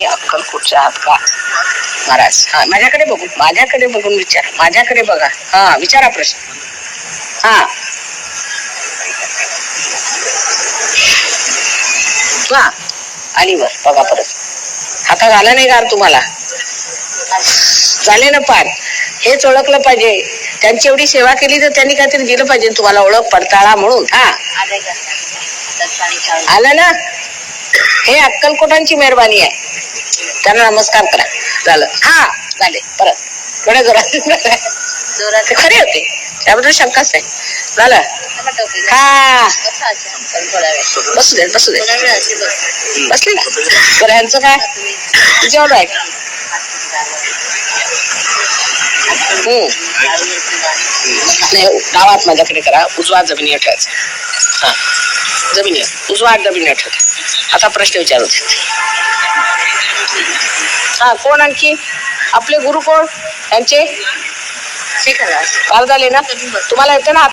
अक्कलकोटच्या आहात का महाराज हा माझ्याकडे बघून माझ्याकडे बघून विचारा. माझ्याकडे बघा. हा विचारा प्रश्न. हा. हा आली वर बघा परत. आता झाला नाही गार तुम्हाला? झाले ना पार. हेच ओळखलं पाहिजे. त्यांची एवढी सेवा केली तर त्यांनी काहीतरी दिलं पाहिजे. तुम्हाला ओळख पडताळा म्हणून. हा. आलं ना? हे अक्कलकोटांची मेहरबानी आहे. त्यांना नमस्कार करा. झालं. हा झाले. परत. थोड्या जोरात. ते खरे होते. त्याबद्दल शंकाच नाही. झालं. हा. बसू दे बसू दे. बसली ना. बरं ह्यांचं काय? जेवढं आहे. हम्म. नाही गावात माझ्याकडे करा. उजवा जमिनी ठेवायचा. हा. जमिनी उजवा जमिनी ठेवते आता प्रश्न विचारत हा कोण आणखी? आपले गुरु कोण त्यांचे पार झाले ना? तुम्हाला येते ना?